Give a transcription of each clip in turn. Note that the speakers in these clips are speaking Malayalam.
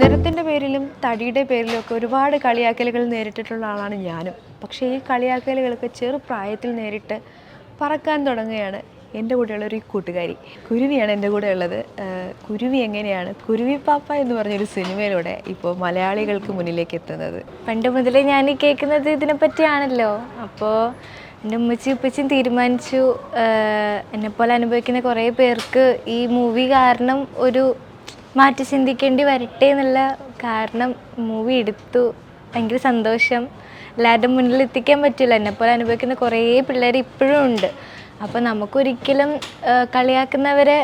നിറത്തിന്റെ പേരിലും തടിയുടെ പേരിലും ഒക്കെ ഒരുപാട് കളിയാക്കലുകൾ നേരിട്ടിട്ടുള്ള ആളാണ് ഞാനും. പക്ഷേ ഈ കളിയാക്കലുകളൊക്കെ ചെറുപ്രായത്തിൽ നേരിട്ട് പറക്കാൻ തുടങ്ങുകയാണ് എന്റെ കൂടെയുള്ള ഒരു കൂട്ടുകാരി. കുരുവിയാണ് എന്റെ കൂടെ ഉള്ളത്. കുരുവി എങ്ങനെയാണ്? കുരുവി പാപ്പ എന്ന് പറഞ്ഞൊരു സിനിമയിലൂടെ ഇപ്പോൾ മലയാളികൾക്ക് മുന്നിലേക്ക് എത്തുന്നത്. പണ്ട് മുതലേ ഞാൻ കേൾക്കുന്നത് ഇതിനെപ്പറ്റിയാണല്ലോ. അപ്പോൾ എന്റെ ഉമ്മച്ചി ഉപ്പച്ചും തീരുമാനിച്ചു. എന്നെപ്പോലെ അനുഭവിക്കുന്ന കുറേ പേർക്ക് ഈ മൂവി കാരണം ഒരു മാറ്റി ചിന്തിക്കേണ്ടി വരട്ടെ എന്നുള്ള കാരണം മൂവി എടുത്തു. ഭയങ്കര സന്തോഷം. എല്ലാവരുടെ മുന്നിൽ എത്തിക്കാൻ പറ്റില്ല. എന്നെപ്പോലെ അനുഭവിക്കുന്ന കുറേ പിള്ളേർ ഇപ്പോഴും ഉണ്ട്. അപ്പോൾ നമുക്കൊരിക്കലും കളിയാക്കുന്നവരെ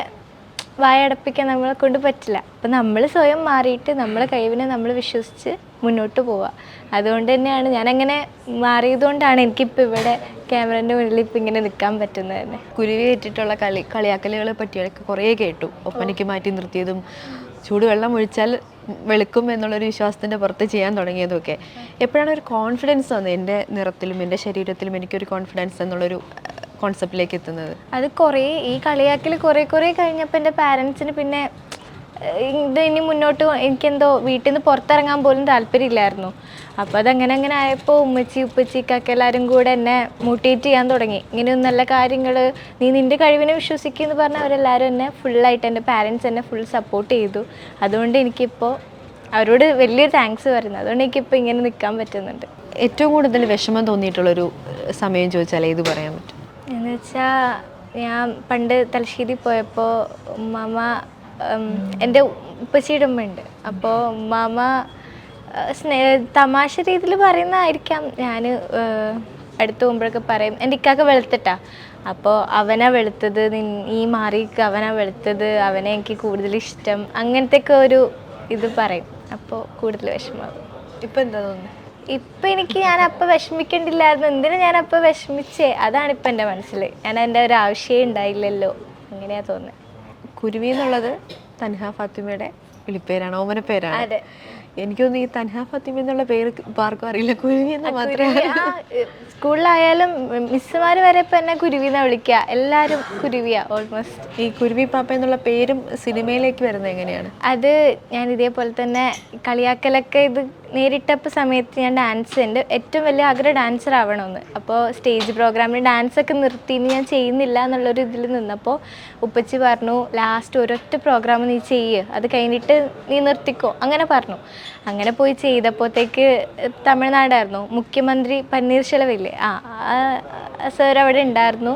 വായടപ്പിക്കാൻ നമ്മളെ കൊണ്ട് പറ്റില്ല. അപ്പം നമ്മൾ സ്വയം മാറിയിട്ട് നമ്മളെ കഴിവിനെ നമ്മൾ വിശ്വസിച്ച് മുന്നോട്ട് പോവുക. അതുകൊണ്ട് തന്നെയാണ് ഞാനങ്ങനെ മാറിയതുകൊണ്ടാണ് എനിക്കിപ്പോൾ ഇവിടെ ക്യാമറേന്റെ മുന്നിൽ ഇപ്പം ഇങ്ങനെ നിൽക്കാൻ പറ്റുന്നത് തന്നെ. കുരുവി ഏറ്റിട്ടുള്ള കളി കളിയാക്കലുകളെ പറ്റിയൊക്കെ കുറേ കേട്ടു. ഒപ്പനയ്ക്ക് മാറ്റി നിർത്തിയതും ചൂടുവെള്ളം ഒഴിച്ചാൽ വെളുക്കും എന്നുള്ളൊരു വിശ്വാസത്തിന്റെ പുറത്ത് ചെയ്യാൻ തുടങ്ങിയതുമൊക്കെ എപ്പോഴാണ് ഒരു കോൺഫിഡൻസ് വന്നത്? എന്റെ നിറത്തിലും എന്റെ ശരീരത്തിലും എനിക്കൊരു കോൺഫിഡൻസ് എന്നുള്ളൊരു കോൺസെപ്റ്റിലേക്ക് എത്തുന്നത്? അത് കുറേ ഈ കളിയാക്കൽ കുറേ കുറേ കഴിഞ്ഞപ്പോൾ എന്റെ പാരൻസിന് പിന്നെ ഇത് ഇനി മുന്നോട്ട് എനിക്കെന്തോ വീട്ടിൽ നിന്ന് പുറത്തിറങ്ങാൻ പോലും താല്പര്യമില്ലായിരുന്നു. അപ്പോൾ അതങ്ങനെ അങ്ങനെ ആയപ്പോൾ ഉമ്മച്ചി ഉപ്പച്ചിക്കൊക്കെ എല്ലാവരും കൂടെ എന്നെ മോട്ടിവേറ്റ് ചെയ്യാൻ തുടങ്ങി. ഇങ്ങനെ നല്ല കാര്യങ്ങൾ നീ നിന്റെ കഴിവിനെ വിശ്വസിക്കുക എന്ന് പറഞ്ഞാൽ അവരെല്ലാവരും എന്നെ ഫുള്ളായിട്ട് എന്റെ പാരൻസ് എന്നെ ഫുൾ സപ്പോർട്ട് ചെയ്തു. അതുകൊണ്ട് എനിക്കിപ്പോൾ അവരോട് വലിയൊരു താങ്ക്സ് പറയുന്നത് അതുകൊണ്ട് എനിക്കിപ്പോൾ ഇങ്ങനെ നിൽക്കാൻ പറ്റുന്നുണ്ട്. ഏറ്റവും കൂടുതൽ വിഷമം തോന്നിയിട്ടുള്ളൊരു സമയം ചോദിച്ചാൽ ഏത് പറയാൻ പറ്റും? എന്ന് വെച്ചാൽ ഞാൻ പണ്ട് തലശ്ശേരി പോയപ്പോൾ ഉമ്മാമ ഉം, എന്റെ ഉപ്പച്ചിയുടെ ഉമ്മയുണ്ട്. അപ്പോൾ ഏഹ്, സ്നേ തമാശ രീതിയിൽ പറയുന്നതായിരിക്കാം. ഞാൻ അടുത്ത് പോകുമ്പോഴൊക്കെ പറയും എന്റെ ഇക്കാക്ക വെളുത്തിട്ടാ. അപ്പോൾ അവനാ വെളുത്തത് നീ മാറിക്ക് അവനാ വെളുത്തത് അവനെ എനിക്ക് കൂടുതൽ ഇഷ്ടം. അങ്ങനത്തെയൊക്കെ ഒരു ഇത് പറയും. അപ്പോൾ കൂടുതൽ വിഷമമാകും ഇപ്പം എന്താ തോന്നുന്നു? ഇപ്പം എനിക്ക് ഞാൻ അപ്പം വിഷമിക്കേണ്ടില്ലായിരുന്നു. എന്തിനാ ഞാൻ അപ്പൊ വിഷമിച്ചേ? അതാണ് ഇപ്പം എന്റെ മനസ്സിൽ. ഞാൻ എന്റെ ഒരു ആവശ്യമേ ഉണ്ടായില്ലല്ലോ. അങ്ങനെയാ തോന്നുന്നത് കുരുവി എന്നുള്ളത് തൻഹ ഫാത്തിമയുടെ വിളിപ്പേരാണ് ഓമന പേരാണ് അതെ. ഈ തൻഹ ഫാത്തിമ എന്നുള്ള പേര് ആർക്കും അറിയില്ല. കുരുവി എന്ന് മാത്രമേ സ്കൂളിലായാലും മിസ്സുമാർ വരെ ഇപ്പൊ എന്നെ കുരുവിന്നാ വിളിക്കുക എല്ലാവരും കുരുവിയാ ഓൾമോസ്റ്റ് ഈ കുരുവി പാപ്പ എന്നുള്ള പേരും സിനിമയിലേക്ക് വരുന്നത് എങ്ങനെയാണ്? അത് ഞാൻ ഇതേപോലെ തന്നെ കളിയാക്കലൊക്കെ ഇത് നേരിട്ടപ്പോൾ സമയത്ത് ഞാൻ ഡാൻസ് എന്റെ ഏറ്റവും വലിയ ആഗ്രഹം ഡാൻസർ ആവണമെന്ന് അപ്പോൾ സ്റ്റേജ് പ്രോഗ്രാമിൽ ഡാൻസൊക്കെ നിർത്തി ഞാൻ ചെയ്യുന്നില്ല എന്നുള്ളൊരു ഇതിൽ നിന്നപ്പോൾ ഉപ്പച്ചി പറഞ്ഞു ലാസ്റ്റ് ഒരൊറ്റ പ്രോഗ്രാം നീ ചെയ്യ്. അത് കഴിഞ്ഞിട്ട് നീ നിർത്തിക്കോ. അങ്ങനെ പറഞ്ഞു. അങ്ങനെ പോയി ചെയ്തപ്പോഴത്തേക്ക് തമിഴ്നാടായിരുന്നു. മുഖ്യമന്ത്രി പന്നീർശെലവില്ലേ ആ സാർ അവിടെ ഉണ്ടായിരുന്നു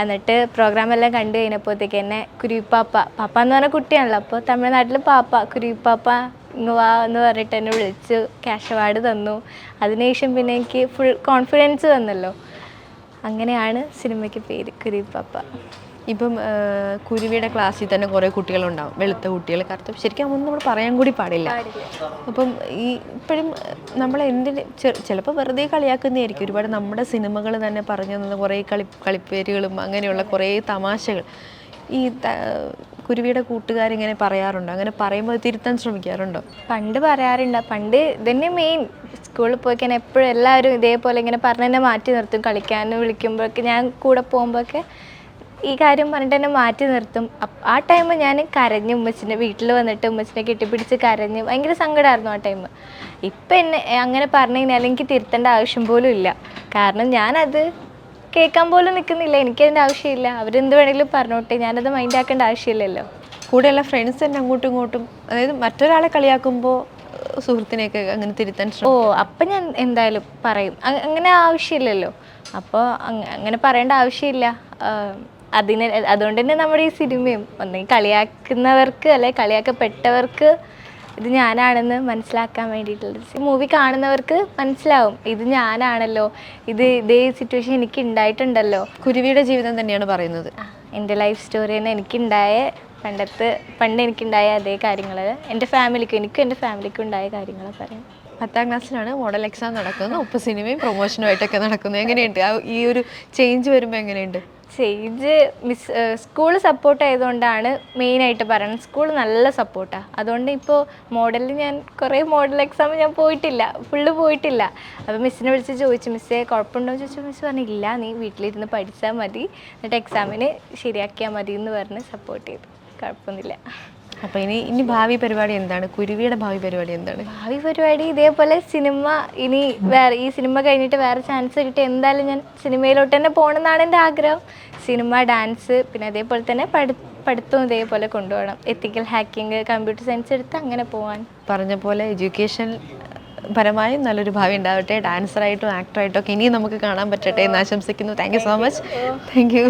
എന്നിട്ട് പ്രോഗ്രാം എല്ലാം കണ്ടു കഴിഞ്ഞപ്പോഴത്തേക്ക് എന്നെ കുരുവിപ്പാപ്പ പാപ്പ എന്ന് പറഞ്ഞ കുട്ടിയാണല്ലോ. അപ്പോൾ തമിഴ്നാട്ടിൽ പാപ്പ കുരുവിപ്പാപ്പ ഇങ്ങ് വാ എന്ന് പറഞ്ഞിട്ട് എന്നെ വിളിച്ചു ക്യാഷ് അവാർഡ് തന്നു. അതിനുശേഷം പിന്നെ എനിക്ക് ഫുൾ കോൺഫിഡൻസ് തന്നല്ലോ അങ്ങനെയാണ് സിനിമയ്ക്ക് പേര് കുരുവിപ്പാപ്പ. ഇപ്പം കുരുവിയുടെ ക്ലാസ്സിൽ തന്നെ കുറേ കുട്ടികളുണ്ടാവും. വെളുത്ത കുട്ടികൾ കറുത്ത ശരിക്കും അതൊന്നും നമ്മൾ പറയാൻ കൂടി പാടില്ല. അപ്പം ഈ ഇപ്പോഴും നമ്മൾ എന്തിന് ചിലപ്പോൾ വെറുതെ കളിയാക്കുന്നതായിരിക്കും. ഒരുപാട് നമ്മുടെ സിനിമകൾ തന്നെ പറഞ്ഞു തന്നെ കുറേ കളി കളിപ്പേരുകളും അങ്ങനെയുള്ള കുറേ തമാശകൾ. ഈ കുരുവിയുടെ കൂട്ടുകാരിങ്ങനെ പറയാറുണ്ടോ. അങ്ങനെ പറയുമ്പോൾ തിരുത്താൻ ശ്രമിക്കാറുണ്ടോ? പണ്ട് പറയാറുണ്ട്. പണ്ട് ഇതന്നെ മെയിൻ സ്കൂളിൽ പോയി കഴിഞ്ഞാൽ എപ്പോഴും എല്ലാവരും ഇതേപോലെ ഇങ്ങനെ പറഞ്ഞു തന്നെ മാറ്റി നിർത്തും. കളിക്കാൻ വിളിക്കുമ്പോഴൊക്കെ ഞാൻ കൂടെ പോകുമ്പോഴൊക്കെ ഈ കാര്യം പറഞ്ഞിട്ട് തന്നെ മാറ്റി നിർത്തും. ആ ടൈം ഞാൻ കരഞ്ഞു ഉമ്മച്ചിന്റെ വീട്ടിൽ വന്നിട്ട് ഉമ്മച്ചിനെ കെട്ടിപ്പിടിച്ച് കരഞ്ഞു ഭയങ്കര സങ്കടമായിരുന്നു ആ ടൈം ഇപ്പം എന്നെ അങ്ങനെ പറഞ്ഞു കഴിഞ്ഞാൽ എനിക്ക് തിരുത്തേണ്ട ആവശ്യം പോലും ഇല്ല. കാരണം ഞാനത് കേൾക്കാൻ പോലും നിൽക്കുന്നില്ല. എനിക്കതിന്റെ ആവശ്യമില്ല. അവരെന്ത് വേണമെങ്കിലും പറഞ്ഞോട്ടെ. ഞാനത് മൈൻഡ് ആക്കേണ്ട ആവശ്യമില്ലല്ലോ. കൂടെയുള്ള ഫ്രണ്ട്സ് തന്നെ അങ്ങോട്ടും ഇങ്ങോട്ടും അതായത് മറ്റൊരാളെ കളിയാക്കുമ്പോൾ സുഹൃത്തിനെയൊക്കെ അങ്ങനെ തിരുത്താൻ ഓ അപ്പം ഞാൻ എന്തായാലും പറയും. അങ്ങനെ ആവശ്യമില്ലല്ലോ. അപ്പോൾ അങ്ങനെ പറയേണ്ട ആവശ്യമില്ല. അതിന് അതുകൊണ്ട് തന്നെ നമ്മുടെ ഈ സിനിമയും ഒന്നെങ്കിൽ കളിയാക്കുന്നവർക്ക് അല്ലെ കളിയാക്കപ്പെട്ടവർക്ക് ഇത് ഞാനാണെന്ന് മനസ്സിലാക്കാൻ വേണ്ടിയിട്ടുള്ളത്. മൂവി കാണുന്നവർക്ക് മനസ്സിലാവും. ഇത് ഞാനാണല്ലോ. ഇത് ഇതേ സിറ്റുവേഷൻ എനിക്ക് ഉണ്ടായിട്ടുണ്ടല്ലോ. കുരുവിയുടെ ജീവിതം തന്നെയാണ് പറയുന്നത്. എന്റെ ലൈഫ് സ്റ്റോറി തന്നെ എനിക്കുണ്ടായ പണ്ടത്തെ പണ്ട് എനിക്കുണ്ടായ അതേ കാര്യങ്ങൾ എന്റെ ഫാമിലിക്കും എനിക്കും എന്റെ ഫാമിലിക്കും ഉണ്ടായ കാര്യങ്ങൾ പറയാം പത്താം ക്ലാസ്സിലാണ് മോഡൽ എക്സാം നടക്കുന്നത്. ഒപ്പം സിനിമയും പ്രൊമോഷനും ആയിട്ടൊക്കെ നടക്കുന്നത് എങ്ങനെയുണ്ട് ഈ ഒരു ചേഞ്ച് വരുമ്പോൾ എങ്ങനെയുണ്ട്? ചേഞ്ച് മിസ് സ്കൂൾ സപ്പോർട്ട് ആയതുകൊണ്ടാണ് മെയിനായിട്ട് പറയുന്നത്. സ്കൂൾ നല്ല സപ്പോർട്ടാണ് അതുകൊണ്ട് ഇപ്പോൾ മോഡലിൽ ഞാൻ കുറേ മോഡൽ എക്സാം ഞാൻ പോയിട്ടില്ല. ഫുള്ള് പോയിട്ടില്ല. അപ്പോൾ മിസ്സിനെ വിളിച്ച് ചോദിച്ചു മിസ്സേ കുഴപ്പമുണ്ടോ എന്ന് ചോദിച്ചു മിസ് പറഞ്ഞു ഇല്ല നീ വീട്ടിലിരുന്ന് പഠിച്ചാൽ മതി. എന്നിട്ട് എക്സാമിന് ശരിയാക്കിയാൽ മതി എന്ന് പറഞ്ഞ് സപ്പോർട്ട് ചെയ്തു. കുഴപ്പമൊന്നുമില്ല. അപ്പോൾ ഇനി ഇനി ഭാവി പരിപാടി എന്താണ്? കുരുവിയുടെ ഭാവി പരിപാടി എന്താണ്? ഭാവി പരിപാടി ഇതേപോലെ സിനിമ ഇനി വേറെ ഈ സിനിമ കഴിഞ്ഞിട്ട് വേറെ ചാൻസ് കിട്ടി എന്തായാലും ഞാൻ സിനിമയിലോട്ട് തന്നെ പോകണമെന്നാണ് എന്റെ ആഗ്രഹം. സിനിമ ഡാൻസ് പിന്നെ അതേപോലെ തന്നെ പഠി പഠിത്തവും ഇതേപോലെ കൊണ്ടുപോകണം. എത്തിക്കൽ ഹാക്കിങ് കമ്പ്യൂട്ടർ സയൻസ് എടുത്ത് അങ്ങനെ പോകാൻ പറഞ്ഞ പോലെ എഡ്യൂക്കേഷൻ പരമായും നല്ലൊരു ഭാവി ഉണ്ടാവട്ടെ. ഡാൻസറായിട്ടും ആക്ടറായിട്ടും ഒക്കെ ഇനിയും നമുക്ക് കാണാൻ പറ്റട്ടെ എന്ന് ആശംസിക്കുന്നു. Thank you so much thank you